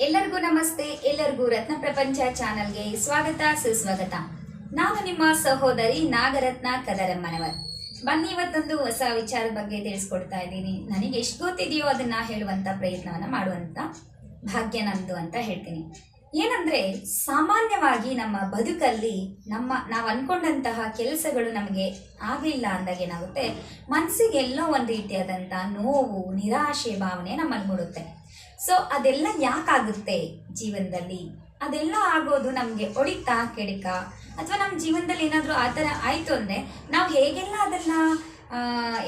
ಎಲ್ಲರಿಗೂ ನಮಸ್ತೆ, ಎಲ್ಲರಿಗೂ ರತ್ನ ಪ್ರಪಂಚ ಚಾನಲ್ಗೆ ಸ್ವಾಗತ, ಸುಸ್ವಾಗತ. ನಾನು ನಿಮ್ಮ ಸಹೋದರಿ ನಾಗರತ್ನ ಕದರಮ್ಮನವರ್. ಬನ್ನಿ ಇವತ್ತೊಂದು ಹೊಸ ವಿಚಾರದ ಬಗ್ಗೆ ತಿಳಿಸ್ಕೊಡ್ತಾ ಇದ್ದೀನಿ. ನನಗೆ ಎಷ್ಟು ಗೊತ್ತಿದೆಯೋ ಅದನ್ನ ಹೇಳುವಂತ ಪ್ರಯತ್ನವನ್ನ ಮಾಡುವಂತ ಭಾಗ್ಯ ನಂದು ಅಂತ ಹೇಳ್ತೀನಿ. ಏನಂದ್ರೆ, ಸಾಮಾನ್ಯವಾಗಿ ನಮ್ಮ ಬದುಕಲ್ಲಿ ನಮ್ಮ, ನಾವು ಅನ್ಕೊಂಡಂತಹ ಕೆಲಸಗಳು ನಮಗೆ ಆಗಲಿಲ್ಲ ಅಂದಾಗ ಏನಾಗುತ್ತೆ? ಮನಸ್ಸಿಗೆ ಎಲ್ಲೋ ಒಂದು ರೀತಿಯಾದಂಥ ನೋವು, ನಿರಾಶೆ, ಭಾವನೆ ನಮ್ಮಲ್ಲಿ ಮೂಡುತ್ತೆ. ಸೊ ಅದೆಲ್ಲ ಯಾಕಾಗುತ್ತೆ ಜೀವನದಲ್ಲಿ? ಅದೆಲ್ಲ ಆಗೋದು ನಮಗೆ ಒಡಿತಾ ಕೆಡಿಕ ಅಥವಾ ನಮ್ಮ ಜೀವನದಲ್ಲಿ ಏನಾದರೂ ಆ ಥರ ಆಯಿತು ಅಂದರೆ ನಾವು ಹೇಗೆಲ್ಲ ಅದನ್ನು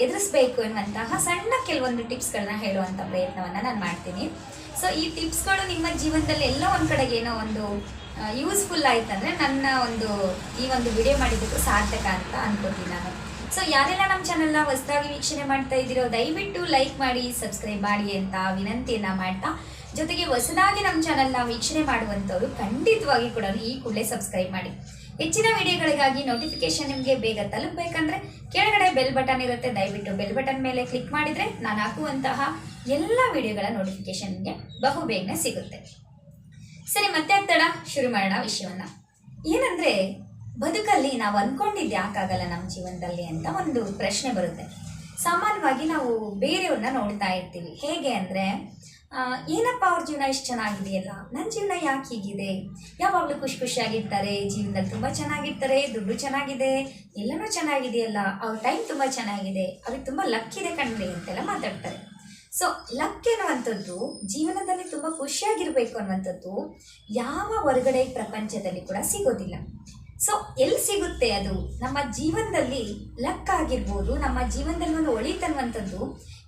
ಎದುರಿಸ್ಬೇಕು ಎನ್ನುವಂತಹ ಸಣ್ಣ ಕೆಲವೊಂದು ಟಿಪ್ಸ್ಗಳನ್ನ ಹೇಳುವಂಥ ಪ್ರಯತ್ನವನ್ನು ನಾನು ಮಾಡ್ತೀನಿ. ಸೊ ಈ ಟಿಪ್ಸ್ಗಳು ನಿಮ್ಮ ಜೀವನದಲ್ಲಿ ಎಲ್ಲ ಒಂದು ಕಡೆಗೆ ಏನೋ ಒಂದು ಯೂಸ್ಫುಲ್ ಆಯ್ತಂದ್ರೆ ನನ್ನ ಒಂದು ಈ ಒಂದು ವಿಡಿಯೋ ಮಾಡಿದ್ದಕ್ಕೂ ಸಾರ್ಥಕ ಅಂತ ಅನ್ಕೋತೀನಿ ನಾನು. ಸೊ ಯಾರೆಲ್ಲ ನಮ್ಮ ಚಾನೆಲ್ನ ಹೊಸದಾಗಿ ವೀಕ್ಷಣೆ ಮಾಡ್ತಾ ಇದ್ದೀರೋ, ದಯವಿಟ್ಟು ಲೈಕ್ ಮಾಡಿ ಸಬ್ಸ್ಕ್ರೈಬ್ ಮಾಡಿ ಅಂತ ವಿನಂತಿಯನ್ನ ಮಾಡ್ತಾ, ಜೊತೆಗೆ ಹೊಸದಾಗಿ ನಮ್ಮ ಚಾನೆಲ್ನ ವೀಕ್ಷಣೆ ಮಾಡುವಂಥವ್ರು ಖಂಡಿತವಾಗಿ ಕೂಡ ಈ ಕೂಡಲೇ ಸಬ್ಸ್ಕ್ರೈಬ್ ಮಾಡಿ. ಹೆಚ್ಚಿನ ವಿಡಿಯೋಗಳಿಗಾಗಿ ನೋಟಿಫಿಕೇಶನ್ ನಿಮಗೆ ಬೇಗ ತಲುಪಬೇಕಂದ್ರೆ, ಕೆಳಗಡೆ ಬೆಲ್ ಬಟನ್ ಇರುತ್ತೆ, ದಯವಿಟ್ಟು ಬೆಲ್ ಬಟನ್ ಮೇಲೆ ಕ್ಲಿಕ್ ಮಾಡಿದ್ರೆ ನಾನು ಹಾಕುವಂತಹ ಎಲ್ಲ ವಿಡಿಯೋಗಳ ನೋಟಿಫಿಕೇಶನ್ ನಿಮಗೆ ಬಹು ಬೇಗನೆ ಸಿಗುತ್ತೆ. ಸರಿ, ಮತ್ತೆ ಆಗ್ತಡ ಶುರು ಮಾಡೋಣ ವಿಷಯವನ್ನ. ಏನಂದ್ರೆ ಬದುಕಲ್ಲಿ ನಾವು ಅಂದ್ಕೊಂಡಿದ್ದು ಯಾಕಾಗಲ್ಲ ನಮ್ಮ ಜೀವನದಲ್ಲಿ ಅಂತ ಒಂದು ಪ್ರಶ್ನೆ ಬರುತ್ತೆ. ಸಾಮಾನ್ಯವಾಗಿ ನಾವು ಬೇರೆಯವ್ರನ್ನ ನೋಡ್ತಾ ಇರ್ತೀವಿ. ಹೇಗೆ ಅಂದರೆ ಏನಪ್ಪ ಅವ್ರ ಜೀವನ ಇಷ್ಟು ಚೆನ್ನಾಗಿದೆಯಲ್ಲ? ನನ್ನ ಜೀವನ ಯಾಕೆ ಹೀಗಿದೆ? ಯಾವಾಗಲೂ ಖುಷಿ ಖುಷಿಯಾಗಿರ್ತಾರೆ, ಜೀವನದಲ್ಲಿ ತುಂಬ ಚೆನ್ನಾಗಿರ್ತಾರೆ, ದುಡ್ಡು ಚೆನ್ನಾಗಿದೆ, ಎಲ್ಲನೂ ಚೆನ್ನಾಗಿದೆಯಲ್ಲ, ಅವ್ರ ಟೈಮ್ ತುಂಬ ಚೆನ್ನಾಗಿದೆ ಅವ್ರಿಗೆ ತುಂಬ ಲಕ್ ಇದೆ ಕಣ್ರಿ ಅಂತೆಲ್ಲ ಮಾತಾಡ್ತಾರೆ. ಸೊ ಲಕ್ ಅನ್ನುವಂಥದ್ದು ಜೀವನದಲ್ಲಿ ತುಂಬ ಖುಷಿಯಾಗಿರಬೇಕು ಅನ್ನುವಂಥದ್ದು ಯಾವ ಹೊರಗಡೆ ಪ್ರಪಂಚದಲ್ಲಿ ಕೂಡ ಸಿಗೋದಿಲ್ಲ. ಸೊ ಎಲ್ಲಿ ಸಿಗುತ್ತೆ ಅದು? ನಮ್ಮ ಜೀವನದಲ್ಲಿ ಲಕ್ ಆಗಿರ್ಬೋದು, ನಮ್ಮ ಜೀವನದಲ್ಲಿ ಒಂದು ಒಳಿತನ್ನುವಂಥದ್ದು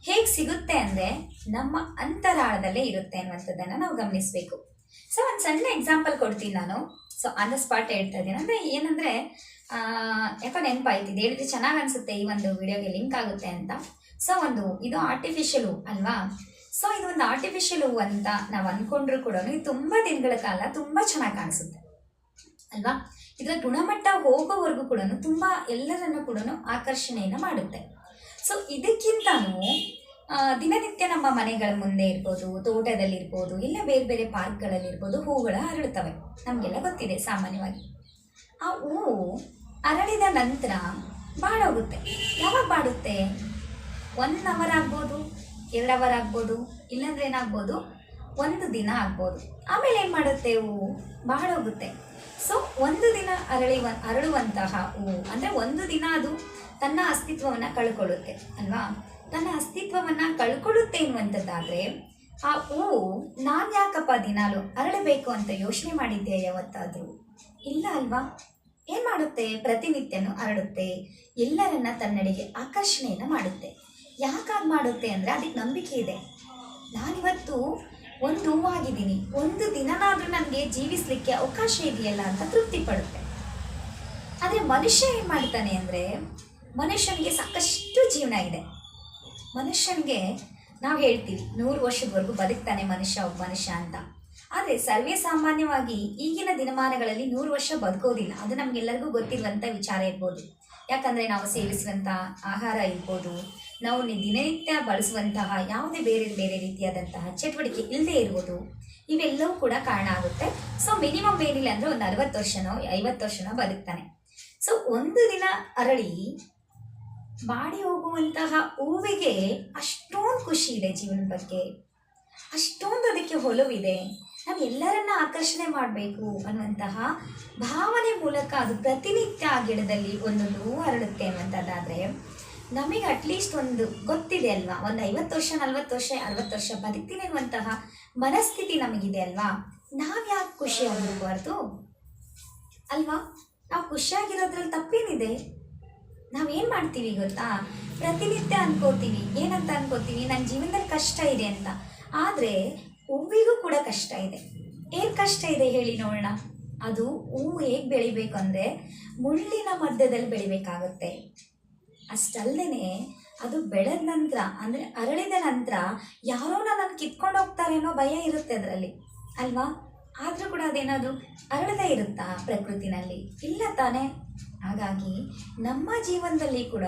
ಹೇಗೆ ಸಿಗುತ್ತೆ ಅಂದರೆ ನಮ್ಮ ಅಂತರಾಳದಲ್ಲೇ ಇರುತ್ತೆ ಅನ್ನುವಂಥದ್ದನ್ನು ನಾವು ಗಮನಿಸಬೇಕು. ಸೊ ಒಂದು ಸಣ್ಣ ಎಕ್ಸಾಂಪಲ್ ಕೊಡ್ತೀನಿ ನಾನು. ಸೊ ಆನ್ ದ ಸ್ಪಾಟ್ ಹೇಳ್ತಾ ಇದ್ದೀನಿ. ಅಂದರೆ ಏನಂದರೆ ಯಾಕೋ ನೆನಪಾಯ್ತು ಇದು ಹೇಳಿದ್ರೆ ಚೆನ್ನಾಗಿ ಅನಿಸುತ್ತೆ ಈ ಒಂದು ವಿಡಿಯೋಗೆ ಲಿಂಕ್ ಆಗುತ್ತೆ ಅಂತ. ಸೊ ಒಂದು, ಇದು ಆರ್ಟಿಫಿಷಿಯಲ್ ಅಲ್ವಾ? ಸೊ ಇದು ಒಂದು ಆರ್ಟಿಫಿಷಿಯಲ್ ಅಂತ ನಾವು ಅಂದ್ಕೊಂಡ್ರು ಕೂಡ ಇದು ತುಂಬ ದಿನಗಳ ಕಾಲ ತುಂಬ ಚೆನ್ನಾಗಿ ಕಾಣಿಸುತ್ತೆ. ಅಲ್ವಾ? ಇದರ ಗುಣಮಟ್ಟ ಹೋಗೋವರೆಗೂ ಕೂಡ ತುಂಬ ಎಲ್ಲರನ್ನು ಕೂಡ ಆಕರ್ಷಣೆಯನ್ನು ಮಾಡುತ್ತೆ. ಸೊ ಇದಕ್ಕಿಂತನೂ ದಿನನಿತ್ಯ ನಮ್ಮ ಮನೆಗಳ ಮುಂದೆ ಇರ್ಬೋದು, ತೋಟದಲ್ಲಿರ್ಬೋದು, ಇಲ್ಲ ಬೇರೆ ಬೇರೆ ಪಾರ್ಕ್ಗಳಲ್ಲಿರ್ಬೋದು ಹೂಗಳು ಅರಳುತ್ತವೆ ನಮಗೆಲ್ಲ ಗೊತ್ತಿದೆ ಸಾಮಾನ್ಯವಾಗಿ. ಆ ಹೂವು ಅರಳಿದ ನಂತರ ಬಾಡೋಗುತ್ತೆ ಯಾವಾಗ ಬಾಡುತ್ತೆ? ಒನ್ ಅವರ್ ಆಗ್ಬೋದು ಎರಡು ಅವರ್ ಆಗ್ಬೋದು, ಇಲ್ಲಾಂದ್ರೆ ಏನಾಗ್ಬೋದು? ಒಂದು ದಿನ ಆಗ್ಬೋದು. ಆಮೇಲೆ ಏನು ಮಾಡುತ್ತೆ ಹೂವು ಹೋಗುತ್ತೆ. ಸೊ ಒಂದು ದಿನ ಅರಳಿ ಅರಳುವಂತಹ ಹೂವು ಅಂದರೆ ಒಂದು ದಿನ ಅದು ತನ್ನ ಅಸ್ತಿತ್ವವನ್ನು ಕಳ್ಕೊಳ್ಳುತ್ತೆ, ಅಲ್ವಾ? ತನ್ನ ಅಸ್ತಿತ್ವವನ್ನು ಕಳ್ಕೊಳ್ಳುತ್ತೆ ಎನ್ನುವಂಥದ್ದಾದರೆ, ಆ ಹೂವು ನಾನು ಯಾಕಪ್ಪ ದಿನಾಲು ಅರಳಬೇಕು ಅಂತ ಯೋಚನೆ ಮಾಡಿದ್ದೆ ಯಾವತ್ತಾದರೂ? ಇಲ್ಲ ಅಲ್ವಾ? ಏನು ಮಾಡುತ್ತೆ? ಪ್ರತಿನಿತ್ಯನೂ ಅರಳುತ್ತೆ, ಎಲ್ಲರನ್ನ ತನ್ನಡೆಗೆ ಆಕರ್ಷಣೆಯನ್ನು ಮಾಡುತ್ತೆ. ಯಾಕಾಗಿ ಮಾಡುತ್ತೆ ಅಂದರೆ, ಅದಕ್ಕೆ ನಂಬಿಕೆ ಇದೆ. ನಾನಿವತ್ತು ಒಂದು ಹೂವಾಗಿದ್ದೀನಿ ಒಂದು ದಿನನಾದರೂ ನನಗೆ ಜೀವಿಸಲಿಕ್ಕೆ ಅವಕಾಶ ಇದೆಯಲ್ಲ ಅಂತ ತೃಪ್ತಿ ಪಡುತ್ತೆ. ಆದರೆ ಮನುಷ್ಯ ಏನು ಮಾಡ್ತಾನೆ ಅಂದರೆ, ಮನುಷ್ಯನಿಗೆ ಸಾಕಷ್ಟು ಜೀವನ ಇದೆ. ಮನುಷ್ಯನಿಗೆ ನಾವು ಹೇಳ್ತೀವಿ, ನೂರು ವರ್ಷದವರೆಗೂ ಬದುಕ್ತಾನೆ ಮನುಷ್ಯ, ಒಬ್ಬ ಮನುಷ್ಯ ಅಂತ. ಆದರೆ ಸರ್ವೇ ಸಾಮಾನ್ಯವಾಗಿ ಈಗಿನ ದಿನಮಾನಗಳಲ್ಲಿ ನೂರು ವರ್ಷ ಬದುಕೋದಿಲ್ಲ. ಅದು ನಮಗೆಲ್ಲರಿಗೂ ಗೊತ್ತಿರುವಂಥ ವಿಚಾರ ಇರ್ಬೋದು. ಯಾಕಂದರೆ ನಾವು ಸೇವಿಸುವಂಥ ಆಹಾರ ಇರ್ಬೋದು, ನಾವು ದಿನನಿತ್ಯ ಬಳಸುವಂತಹ ಯಾವುದೇ ಬೇರೆ ಬೇರೆ ರೀತಿಯಾದಂತಹ ಚಟುವಟಿಕೆ ಇಲ್ಲದೆ ಇರ್ಬೋದು, ಇವೆಲ್ಲವೂ ಕೂಡ ಕಾರಣ ಆಗುತ್ತೆ. ಸೊ ಮಿನಿಮಮ್ ಏನಿಲ್ಲ ಅಂದರೆ ಒಂದು ಅರವತ್ತು ವರ್ಷನೋ, ಐವತ್ತು ವರ್ಷನೋ ಬದುಕ್ತಾನೆ. ಸೊ ಒಂದು ದಿನ ಅರಳಿ ಬಾಡಿ ಹೋಗುವಂತಹ ಹೂವಿಗೆ ಅಷ್ಟೊಂದು ಖುಷಿ ಇದೆ ಜೀವನದ ಬಗ್ಗೆ. ಅಷ್ಟೊಂದು ಅದಕ್ಕೆ ಒಲವಿದೆ. ನಾವು ಎಲ್ಲರನ್ನ ಆಕರ್ಷಣೆ ಮಾಡಬೇಕು ಅನ್ನುವಂತಹ ಭಾವನೆ ಮೂಲಕ ಅದು ಪ್ರತಿನಿತ್ಯ ಆ ಗಿಡದಲ್ಲಿ ಒಂದೊಂದು ಹೂವು ಹರಡುತ್ತೆ ಅನ್ನುವಂಥದ್ದಾದರೆ, ನಮಗೆ ಅಟ್ಲೀಸ್ಟ್ ಒಂದು ಗೊತ್ತಿದೆ ಅಲ್ವಾ? ಒಂದು ಐವತ್ತು ವರ್ಷ, ನಲ್ವತ್ತು ವರ್ಷ, ಅರವತ್ತು ವರ್ಷ ಬದುಕ್ತೀನಿ ಅನ್ನುವಂತಹ ಮನಸ್ಥಿತಿ ನಮಗಿದೆ ಅಲ್ವಾ? ನಾವು ಯಾಕೆ ಖುಷಿಯಾಗಿರಬಾರ್ದು ಅಲ್ವಾ? ನಾವು ಖುಷಿಯಾಗಿರೋದ್ರಲ್ಲಿ ತಪ್ಪೇನಿದೆ? ನಾವೇನು ಮಾಡ್ತೀವಿ ಗೊತ್ತಾ? ಪ್ರತಿನಿತ್ಯ ಅನ್ಕೋತೀವಿ, ಏನಂತ ಅನ್ಕೋತೀವಿ? ನನ್ನ ಜೀವನದಲ್ಲಿ ಕಷ್ಟ ಇದೆ ಅಂತ. ಆದರೆ ಹೂವಿಗೂ ಕೂಡ ಕಷ್ಟ ಇದೆ. ಏನು ಕಷ್ಟ ಇದೆ ಹೇಳಿ ನೋಡೋಣ. ಅದು ಹೂವು ಹೇಗೆ ಬೆಳಿಬೇಕು ಅಂದರೆ ಮುಳ್ಳಿನ ಮಧ್ಯದಲ್ಲಿ ಬೆಳಿಬೇಕಾಗುತ್ತೆ. ಅಷ್ಟಲ್ಲದೆ ಅದು ಬೆಳೆದ ನಂತರ ಅಂದರೆ ಅರಳಿದ ನಂತರ ಯಾರೋ ನನ್ನನ್ನು ಕಿತ್ಕೊಂಡು ಹೋಗ್ತಾರೇನೋ ಭಯ ಇರುತ್ತೆ ಅದರಲ್ಲಿ. ಅಲ್ವಾ? ಆದರೂ ಕೂಡ ಅದೇನಾದರೂ ಅರಳದೇ ಇರುತ್ತಾ ಪ್ರಕೃತಿನಲ್ಲಿ? ಇಲ್ಲ ತಾನೇ? ಹಾಗಾಗಿ ನಮ್ಮ ಜೀವನದಲ್ಲಿ ಕೂಡ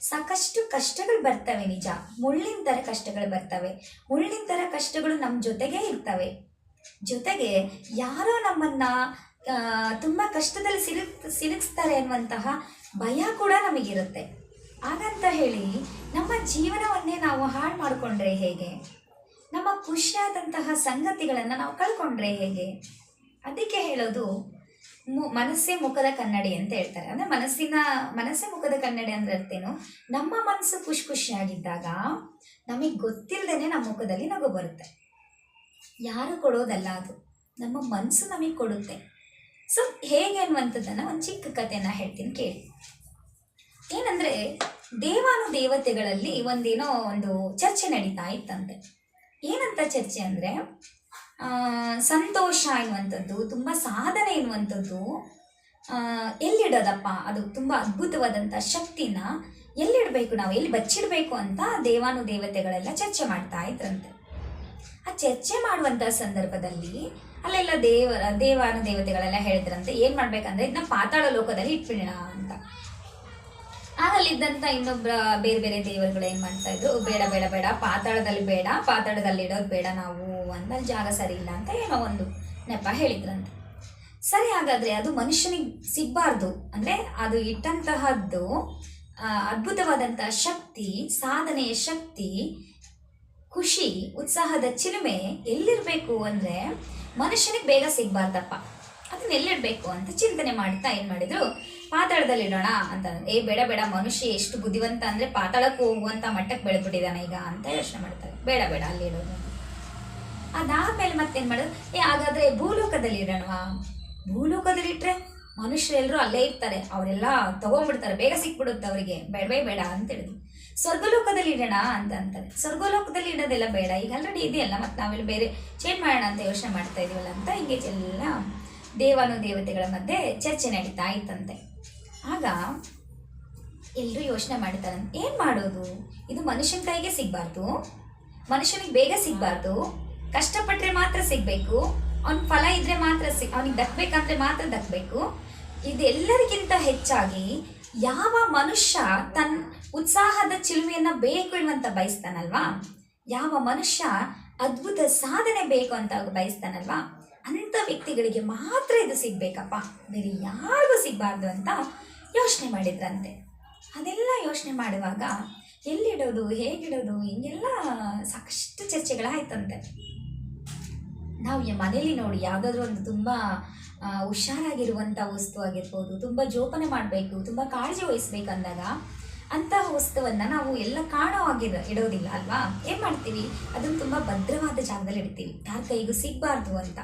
ಸಾಕಷ್ಟು ಕಷ್ಟಗಳು ಬರ್ತವೆ ನಿಜ. ಮುಳ್ಳಿನ ಥರ ಕಷ್ಟಗಳು ಬರ್ತವೆ. ಮುಳ್ಳಿನ ಥರ ಕಷ್ಟಗಳು ನಮ್ಮ ಜೊತೆಗೇ ಇರ್ತವೆ. ಜೊತೆಗೆ ಯಾರೋ ನಮ್ಮನ್ನ ತುಂಬ ಕಷ್ಟದಲ್ಲಿ ಸಿಲುಕ್, ಸಿಲುಕಿಸ್ತಾರೆ ಅನ್ನುವಂತಹ ಭಯ ಕೂಡ ನಮಗಿರುತ್ತೆ. ಹಾಗಂತ ಹೇಳಿ ನಮ್ಮ ಜೀವನವನ್ನೇ ನಾವು ಹಾಳು ಮಾಡಿಕೊಂಡ್ರೆ ಹೇಗೆ? ನಮ್ಮ ಖುಷಿಯಾದಂತಹ ಸಂಗತಿಗಳನ್ನು ನಾವು ಕಳ್ಕೊಂಡ್ರೆ ಹೇಗೆ? ಅದಕ್ಕೆ ಹೇಳೋದು ಮನಸ್ಸೇ ಮುಖದ ಕನ್ನಡಿ ಅಂತ ಹೇಳ್ತಾರೆ. ಅಂದ್ರೆ ಮನಸ್ಸಿನ, ಮನಸ್ಸೇ ಮುಖದ ಕನ್ನಡಿ ಅಂದ್ರೆ ಅರ್ಥೇನು? ನಮ್ಮ ಮನಸ್ಸು ಖುಷಿ ಖುಷಿಯಾಗಿದ್ದಾಗ ನಮಗೆ ಗೊತ್ತಿಲ್ಲದೇನೆ ನಮ್ಮ ಮುಖದಲ್ಲಿ ನಗು ಬರುತ್ತೆ. ಯಾರು ಕೊಡೋದಲ್ಲ ಅದು. ನಮ್ಮ ಮನಸ್ಸು ನಮಗೆ ಕೊಡುತ್ತೆ. ಸೊ ಹೇಗೆ ಅನ್ನುವಂಥದ್ದನ್ನ ಒಂದು ಚಿಕ್ಕ ಕಥೆನ ಹೇಳ್ತೀನಿ ಕೇಳಿ. ಏನಂದ್ರೆ ದೇವಾನು ದೇವತೆಗಳಲ್ಲಿ ಒಂದೇನೋ ಒಂದು ಚರ್ಚೆ ನಡೀತಾ ಇತ್ತಂತೆ. ಏನಂತ ಚರ್ಚೆ ಅಂದ್ರೆ ಸಂತೋಷ ಎನ್ನುವಂಥದ್ದು, ತುಂಬ ಸಾಧನೆ ಎನ್ನುವಂಥದ್ದು ಎಲ್ಲಿಡೋದಪ್ಪ? ಅದು ತುಂಬ ಅದ್ಭುತವಾದಂಥ ಶಕ್ತಿನ ಎಲ್ಲಿಡಬೇಕು ನಾವು? ಎಲ್ಲಿ ಬಚ್ಚಿಡಬೇಕು ಅಂತ ದೇವಾನು ದೇವತೆಗಳೆಲ್ಲ ಚರ್ಚೆ ಮಾಡ್ತಾ ಇದ್ರಂತೆ. ಆ ಚರ್ಚೆ ಮಾಡುವಂಥ ಸಂದರ್ಭದಲ್ಲಿ ಅಲ್ಲೆಲ್ಲ ದೇವರ ದೇವಾನು ದೇವತೆಗಳೆಲ್ಲ ಹೇಳಿದ್ರಂತೆ ಏನು ಮಾಡ್ಬೇಕಂದ್ರೆ, ಇದನ್ನ ಪಾತಾಳ ಲೋಕದಲ್ಲಿ ಇಟ್ಬಿಡೋಣ ಅಂತ. ಆಗ ಅಲ್ಲಿದ್ದಂಥ ಇನ್ನೊಬ್ಬರ ಬೇರೆ ಬೇರೆ ದೇವರುಗಳು ಏನ್ ಮಾಡ್ತಾ ಇದ್ರು, ಬೇಡ ಬೇಡ ಬೇಡ, ಪಾತಾಳದಲ್ಲಿ ಬೇಡ, ಪಾತಾಳದಲ್ಲಿ ಇಡೋದು ಬೇಡ ನಾವು ಅಂತ ಅಲ್ಲಿ ಜಾಗ ಸರಿ ಇಲ್ಲ ಅಂತ ಏನೋ ಒಂದು ನೆಪ ಹೇಳಿದ್ರಂತೆ. ಸರಿ, ಹಾಗಾದ್ರೆ ಅದು ಮನುಷ್ಯನಿಗೆ ಸಿಗ್ಬಾರ್ದು. ಅಂದ್ರೆ ಅದು ಇಟ್ಟಂತಹದ್ದು ಅದ್ಭುತವಾದಂತಹ ಶಕ್ತಿ, ಸಾಧನೆಯ ಶಕ್ತಿ, ಖುಷಿ, ಉತ್ಸಾಹದ ಚಿಲುಮೆ ಎಲ್ಲಿರ್ಬೇಕು ಅಂದ್ರೆ ಮನುಷ್ಯನಿಗೆ ಬೇಗ ಸಿಗ್ಬಾರ್ದಪ್ಪ. ಅದನ್ನ ಎಲ್ಲಿಡ್ಬೇಕು ಅಂತ ಚಿಂತನೆ ಮಾಡ್ತಾ ಏನ್ ಮಾಡಿದ್ರು? ಪಾತಾಳದಲ್ಲಿ ಇಡೋಣ ಅಂತ ಏ, ಬೇಡ ಬೇಡ, ಮನುಷ್ಯ ಎಷ್ಟು ಬುದ್ಧಿವಂತ ಅಂದ್ರೆ ಪಾತಾಳಕ್ಕೆ ಹೋಗುವಂತ ಮಟ್ಟಕ್ಕೆ ಬೆಳೆದ್ಬಿಟ್ಟಿದ್ದಾನೆ ಈಗ ಅಂತ ಯೋಚನೆ ಮಾಡ್ತಾರೆ. ಬೇಡ ಬೇಡ, ಅಲ್ಲಿ ಇಡೋದು. ಅದಾದ್ಮೇಲೆ ಮತ್ತೇನು ಮಾಡೋದು? ಏ, ಹಾಗಾದ್ರೆ ಭೂಲೋಕದಲ್ಲಿ ಇಡೋಣವಾ ಭೂಲೋಕದಲ್ಲಿ ಇಟ್ರೆ ಮನುಷ್ಯರೆಲ್ಲರೂ ಅಲ್ಲೇ ಇರ್ತಾರೆ. ಅವರೆಲ್ಲ ತಗೊಂಡ್ಬಿಡ್ತಾರೆ. ಬೇಗ ಸಿಕ್ಬಿಡುತ್ತೆ ಅವರಿಗೆ. ಬೇಡವೇ ಬೇಡ ಅಂತ ಹೇಳಿದ್ವಿ ಸ್ವರ್ಗಲೋಕದಲ್ಲಿ ಇಡೋಣ ಅಂತ ಅಂತಾರೆ. ಸ್ವರ್ಗಲೋಕದಲ್ಲಿ ಇಡೋದೆಲ್ಲ ಬೇಡ. ಈಗ ಆಲ್ರೆಡಿ ಇದೆಯಲ್ಲ, ಮತ್ತೆ ನಾವೆಲ್ಲ ಬೇರೆ ಚೇಂಜ್ ಮಾಡೋಣ ಅಂತ ಯೋಚನೆ ಮಾಡ್ತಾ ಇದೀವಲ್ಲ ಅಂತ, ಹಿಂಗೆ ಎಲ್ಲ ದೇವಾನು ದೇವತೆಗಳ ಮಧ್ಯೆ ಚರ್ಚೆ ನಡೀತಾ ಇತ್ತಂತೆ. ಆಗ ಎಲ್ಲರೂ ಯೋಚನೆ ಮಾಡ್ತಾರೆ ಏನು ಮಾಡೋದು? ಇದು ಮನುಷ್ಯನ ಕೈಗೆ ಸಿಗಬಾರ್ದು? ಮನುಷ್ಯನಿಗೆ ಬೇಗ ಸಿಗಬಾರ್ದು? ಕಷ್ಟಪಟ್ಟರೆ ಮಾತ್ರ ಸಿಗಬೇಕು? ಅವ್ನ ಫಲ ಇದ್ರೆ ಮಾತ್ರ ಸಿಗ್ ಅವನಿಗೆ ದಕ್ಬೇಕಂದ್ರೆ ಮಾತ್ರ ದಕ್ಕಬೇಕು ಇದೆಲ್ಲರಿಗಿಂತ ಹೆಚ್ಚಾಗಿ ಯಾವ ಮನುಷ್ಯ ತನ್ನ ಉತ್ಸಾಹದ ಚಿಲುಮೆಯನ್ನ ಬೇಕು ಎನ್ನುವಂತ ಬಯಸ್ತಾನಲ್ವಾ? ಯಾವ ಮನುಷ್ಯ ಅದ್ಭುತ ಸಾಧನೆ ಬೇಕು ಅಂತ ಬಯಸ್ತಾನಲ್ವಾ? ಅಂಥ ವ್ಯಕ್ತಿಗಳಿಗೆ ಮಾತ್ರ ಇದು ಸಿಗಬೇಕಪ್ಪ. ಬೇರೆ ಯಾರಿಗೂ ಸಿಗಬಾರ್ದು ಅಂತ ಯೋಚನೆ ಮಾಡಿದ್ರಂತೆ. ಅದೆಲ್ಲ ಯೋಚನೆ ಮಾಡುವಾಗ ಎಲ್ಲಿಡೋದು, ಹೇಗಿಡೋದು, ಹಿಂಗೆಲ್ಲ ಸಾಕಷ್ಟು ಚರ್ಚೆಗಳಾಯ್ತಂತೆ. ನಾವು ಮನೇಲಿ ನೋಡಿ ಯಾವುದಾದ್ರೂ ಒಂದು ತುಂಬ ಹುಷಾರಾಗಿರುವಂಥ ವಸ್ತು ಆಗಿರ್ಬೋದು, ತುಂಬ ಜೋಪನೆ ಮಾಡಬೇಕು, ತುಂಬ ಕಾಳಜಿ ವಹಿಸ್ಬೇಕಂದಾಗ ಅಂತಹ ವಸ್ತುವನ್ನು ನಾವು ಎಲ್ಲ ಕಾಣೋ ಆಗಿರ ಇಡೋದಿಲ್ಲ ಅಲ್ವಾ? ಏನು ಮಾಡ್ತೀವಿ? ಅದನ್ನು ತುಂಬ ಭದ್ರವಾದ ಜಾಗದಲ್ಲಿ ಇಡ್ತೀವಿ. ಯಾರ ಕೈಗೂ ಸಿಗಬಾರ್ದು ಅಂತ.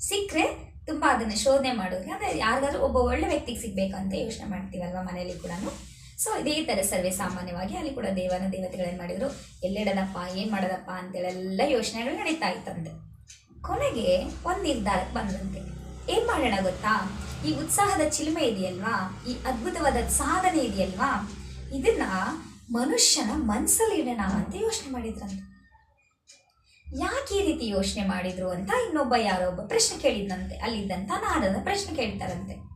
ಸಿಕ್ಕರೆ ತುಂಬ ಅದನ್ನು ಶೋಧನೆ ಮಾಡೋದು ಅಂದರೆ ಯಾರಿಗಾದ್ರೂ ಒಬ್ಬ ಒಳ್ಳೆ ವ್ಯಕ್ತಿಗೆ ಸಿಗಬೇಕು ಅಂತ ಯೋಚನೆ ಮಾಡ್ತೀವಲ್ವ ಮನೇಲಿ ಕೂಡ ಸೊ ಇದೇ ಥರ ಸರ್ವೇ ಸಾಮಾನ್ಯವಾಗಿ ಅಲ್ಲಿ ಕೂಡ ದೇವನ ದೇವತೆಗಳೇನು ಮಾಡಿದರು, ಎಲ್ಲಿಡದಪ್ಪ, ಏನು ಮಾಡೋದಪ್ಪ? ಅಂತೇಳೆಲ್ಲ ಯೋಚನೆಗಳು ನಡೀತಾ ಇತ್ತಂತೆ. ಕೊನೆಗೆ ಒಂದು ನಿರ್ಧಾರಕ್ಕೆ ಬಂದಂತೆ. ಏನು ಮಾಡೋಣ ಗೊತ್ತಾ? ಈ ಉತ್ಸಾಹದ ಚಿಲುಮೆ ಇದೆಯಲ್ವಾ? ಈ ಅದ್ಭುತವಾದ ಸಾಧನೆ ಇದೆಯಲ್ವಾ? ಇದನ್ನ ಮನುಷ್ಯನ ಮನಸ್ಸಲ್ಲಿ ಇಡೋಣ ಅಂತ ಯೋಚನೆ ಮಾಡಿದ್ರಂತೆ. ಯಾಕೆ ಈ ರೀತಿ ಯೋಚನೆ ಮಾಡಿದ್ರು ಅಂತ ಇನ್ನೊಬ್ಬ ಯಾರೋ ಒಬ್ಬ ಪ್ರಶ್ನೆ ಕೇಳಿದ್ನಂತೆ. ಅಲ್ಲಿದ್ದಂತ ನಾರದ ಪ್ರಶ್ನೆ ಕೇಳ್ತಾರಂತೆ.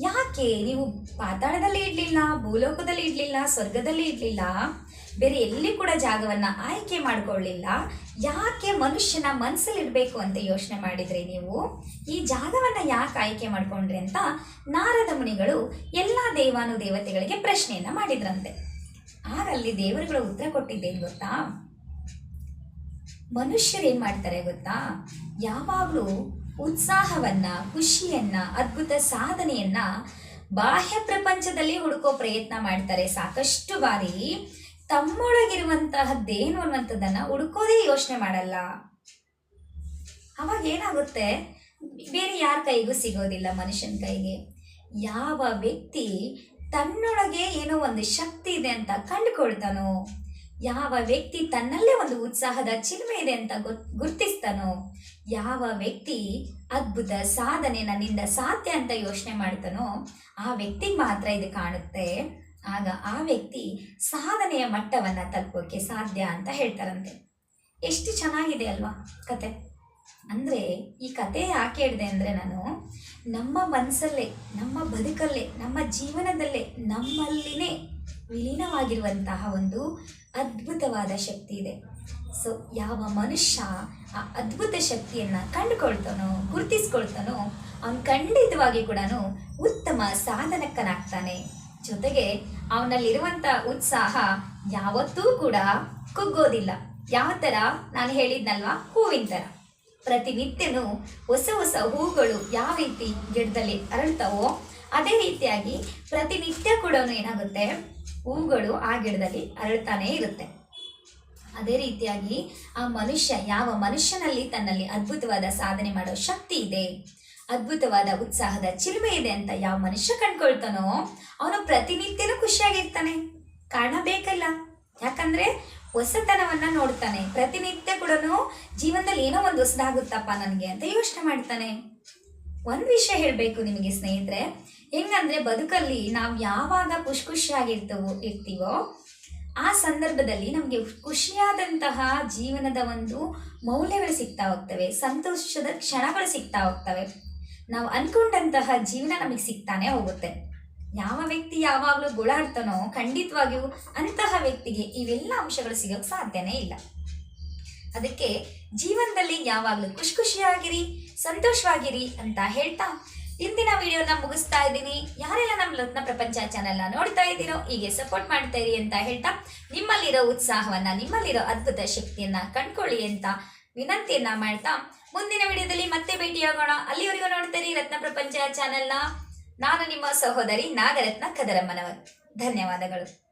ಯಾಕೆ ನೀವು ಪಾತಾಳದಲ್ಲಿ ಇಡ್ಲಿಲ್ಲ, ಭೂಲೋಕದಲ್ಲಿ ಇಡ್ಲಿಲ್ಲ, ಸ್ವರ್ಗದಲ್ಲಿ ಇಡ್ಲಿಲ್ಲ, ಬೇರೆ ಎಲ್ಲಿ ಕೂಡ ಜಾಗವನ್ನ ಆಯ್ಕೆ ಮಾಡ್ಕೊಳ್ಳಿಲ್ಲ, ಯಾಕೆ ಮನುಷ್ಯನ ಮನಸ್ಸಲ್ಲಿ ಇರಬೇಕು ಅಂತ ಯೋಚನೆ ಮಾಡಿದ್ರಿ ನೀವು? ಈ ಜಾಗವನ್ನ ಯಾಕೆ ಆಯ್ಕೆ ಮಾಡ್ಕೊಂಡ್ರಿ ಅಂತ ನಾರದ ಮುನಿಗಳು ಎಲ್ಲ ದೇವಾನು ದೇವತೆಗಳಿಗೆ ಪ್ರಶ್ನೆಯನ್ನ ಮಾಡಿದ್ರಂತೆ. ಆಗ ಅಲ್ಲಿ ದೇವರುಗಳು ಉತ್ತರ ಕೊಟ್ಟಿದ್ದೇನು ಗೊತ್ತಾ? ಮನುಷ್ಯರು ಏನು ಮಾಡ್ತಾರೆ ಗೊತ್ತಾ? ಯಾವಾಗಲೂ ಉತ್ಸಾಹವನ್ನ, ಖುಷಿಯನ್ನ, ಅದ್ಭುತ ಸಾಧನೆಯನ್ನ ಬಾಹ್ಯ ಪ್ರಪಂಚದಲ್ಲಿ ಹುಡುಕೋ ಪ್ರಯತ್ನ ಮಾಡ್ತಾರೆ. ಸಾಕಷ್ಟು ಬಾರಿ ತಮ್ಮೊಳಗಿರುವಂತಹದ್ದೇನು ಅನ್ನುವಂಥದ್ದನ್ನ ಹುಡುಕೋದೇ ಯೋಚನೆ ಮಾಡಲ್ಲ. ಅವಾಗ ಏನಾಗುತ್ತೆ? ಬೇರೆ ಯಾರ ಕೈಗೂ ಸಿಗೋದಿಲ್ಲ ಮನುಷ್ಯನ ಕೈಗೆ. ಯಾವ ವ್ಯಕ್ತಿ ತನ್ನೊಳಗೆ ಏನೋ ಒಂದು ಶಕ್ತಿ ಇದೆ ಅಂತ ಕಂಡುಕೊಳ್ತಾನೋ ಯಾವ ವ್ಯಕ್ತಿ ತನ್ನಲ್ಲೇ ಒಂದು ಉತ್ಸಾಹದ ಚಿಲುಮೆ ಇದೆ ಅಂತ ಗುರ್ತಿಸ್ತಾನೋ, ಯಾವ ವ್ಯಕ್ತಿ ಅದ್ಭುತ ಸಾಧನೆ ನನ್ನಿಂದ ಸಾಧ್ಯ ಅಂತ ಯೋಚನೆ ಮಾಡ್ತಾನೋ, ಆ ವ್ಯಕ್ತಿಗೆ ಮಾತ್ರ ಇದು ಕಾಣುತ್ತೆ. ಆಗ ಆ ವ್ಯಕ್ತಿ ಸಾಧನೆಯ ಮಟ್ಟವನ್ನ ತಲುಪೋಕೆ ಸಾಧ್ಯ ಅಂತ ಹೇಳ್ತಾರಂತೆ. ಎಷ್ಟು ಚೆನ್ನಾಗಿದೆ ಅಲ್ವಾ ಕತೆ. ಅಂದ್ರೆ ಈ ಕತೆ ಯಾಕೆ ಹೇಳಿದೆ ಅಂದ್ರೆ ನಾನು ನಮ್ಮ ಮನಸ್ಸಲ್ಲೇ ನಮ್ಮ ಬದುಕಲ್ಲೇ, ನಮ್ಮ ಜೀವನದಲ್ಲೇ, ನಮ್ಮಲ್ಲಿನೇ ವಿಲೀನವಾಗಿರುವಂತಹ ಒಂದು ಅದ್ಭುತವಾದ ಶಕ್ತಿ ಇದೆ. ಸೊ ಯಾವ ಮನುಷ್ಯ ಆ ಅದ್ಭುತ ಶಕ್ತಿಯನ್ನು ಕಂಡುಕೊಳ್ತಾನೋ, ಗುರುತಿಸ್ಕೊಳ್ತಾನೋ, ಅವನು ಖಂಡಿತವಾಗಿ ಕೂಡ ಉತ್ತಮ ಸಾಧನಕ್ಕನಾಗ್ತಾನೆ. ಜೊತೆಗೆ ಅವನಲ್ಲಿರುವಂಥ ಉತ್ಸಾಹ ಯಾವತ್ತೂ ಕೂಡ ಕುಗ್ಗೋದಿಲ್ಲ. ಯಾವ ಥರ ನಾನು ಹೇಳಿದ್ನಲ್ವಾ? ಹೂವಿನ ಥರ ಪ್ರತಿನಿತ್ಯನೂ ಹೊಸ ಹೊಸ ಹೂಗಳು ಯಾವ ರೀತಿ ಗಿಡದಲ್ಲಿ ಅರಳ್ತಾವೋ, ಅದೇ ರೀತಿಯಾಗಿ ಪ್ರತಿನಿತ್ಯ ಕೂಡ ಏನಾಗುತ್ತೆ? ಹೂಗಳು ಆ ಗಿಡದಲ್ಲಿ ಅರಳ್ತಾನೇ ಇರುತ್ತೆ. ಅದೇ ರೀತಿಯಾಗಿ ಆ ಮನುಷ್ಯ, ಯಾವ ಮನುಷ್ಯನಲ್ಲಿ ತನ್ನಲ್ಲಿ ಅದ್ಭುತವಾದ ಸಾಧನೆ ಮಾಡೋ ಶಕ್ತಿ ಇದೆ, ಅದ್ಭುತವಾದ ಉತ್ಸಾಹದ ಚಿಲುಮೆ ಇದೆ ಅಂತ ಯಾವ ಮನುಷ್ಯ ಕಂಡ್ಕೊಳ್ತಾನೋ, ಅವನು ಪ್ರತಿನಿತ್ಯನೂ ಖುಷಿಯಾಗಿರ್ತಾನೆ. ಕಾರಣ ಬೇಕಲ್ಲ. ಯಾಕಂದ್ರೆ ಹೊಸತನವನ್ನ ನೋಡ್ತಾನೆ. ಪ್ರತಿನಿತ್ಯ ಕೂಡ ಜೀವನದಲ್ಲಿ ಏನೋ ಒಂದು ಹೊಸದಾಗುತ್ತಪ್ಪ ನನಗೆ ಅಂತ ಯೋಚನೆ ಮಾಡ್ತಾನೆ. ಒಂದು ವಿಷಯ ಹೇಳಬೇಕು ನಿಮಗೆ ಸ್ನೇಹಿತರೆ. ಹೆಂಗಂದ್ರೆ ಬದುಕಲ್ಲಿ ನಾವು ಯಾವಾಗ ಖುಷಿ ಖುಷಿಯಾಗಿರ್ತವೋ, ಇರ್ತೀವೋ, ಆ ಸಂದರ್ಭದಲ್ಲಿ ನಮಗೆ ಖುಷಿಯಾದಂತಹ ಜೀವನದ ಒಂದು ಮೌಲ್ಯಗಳು ಸಿಗ್ತಾ ಹೋಗ್ತವೆ, ಸಂತೋಷದ ಕ್ಷಣಗಳು ಸಿಗ್ತಾ ಹೋಗ್ತವೆ. ನಾವು ಅನ್ಕೊಂಡಂತಹ ಜೀವನ ನಮಗೆ ಸಿಗ್ತಾನೆ ಹೋಗುತ್ತೆ. ಯಾವ ವ್ಯಕ್ತಿ ಯಾವಾಗಲೂ ಗುಳಾಡ್ತಾನೋ, ಖಂಡಿತವಾಗಿಯೂ ಅಂತಹ ವ್ಯಕ್ತಿಗೆ ಇವೆಲ್ಲ ಅಂಶಗಳು ಸಿಗೋಕ್ಕೆ ಸಾಧ್ಯನೇ ಇಲ್ಲ. ಅದಕ್ಕೆ ಜೀವನದಲ್ಲಿ ಯಾವಾಗಲೂ ಖುಷಿ ಖುಷಿಯಾಗಿರಿ, ಸಂತೋಷವಾಗಿರಿ ಅಂತ ಹೇಳ್ತಾ ಇಂದಿನ ವಿಡಿಯೋನ ಮುಗಿಸ್ತಾ ಇದ್ದೀನಿ. ಯಾರೆಲ್ಲ ನಮ್ಮ ರತ್ನ ಪ್ರಪಂಚ ಚಾನೆಲ್ನ ನೋಡ್ತಾ ಇದ್ದೀರೋ, ಹೀಗೆ ಸಪೋರ್ಟ್ ಮಾಡ್ತಾ ಇರಿ ಅಂತ ಹೇಳ್ತಾ, ನಿಮ್ಮಲ್ಲಿರೋ ಉತ್ಸಾಹವನ್ನ, ನಿಮ್ಮಲ್ಲಿರೋ ಅದ್ಭುತ ಶಕ್ತಿಯನ್ನ ಕಂಡ್ಕೊಳ್ಳಿ ಅಂತ ವಿನಂತಿಯನ್ನ ಮಾಡ್ತಾ, ಮುಂದಿನ ವಿಡಿಯೋದಲ್ಲಿ ಮತ್ತೆ ಭೇಟಿಯಾಗೋಣ. ಅಲ್ಲಿವರೆಗೂ ನೋಡ್ತಾ ಇರಿ ರತ್ನ ಪ್ರಪಂಚ ಚಾನೆಲ್ನ ನಾನು ನಿಮ್ಮ ಸಹೋದರಿ ನಾಗರತ್ನ ಕದರಮ್ಮನವರು. ಧನ್ಯವಾದಗಳು.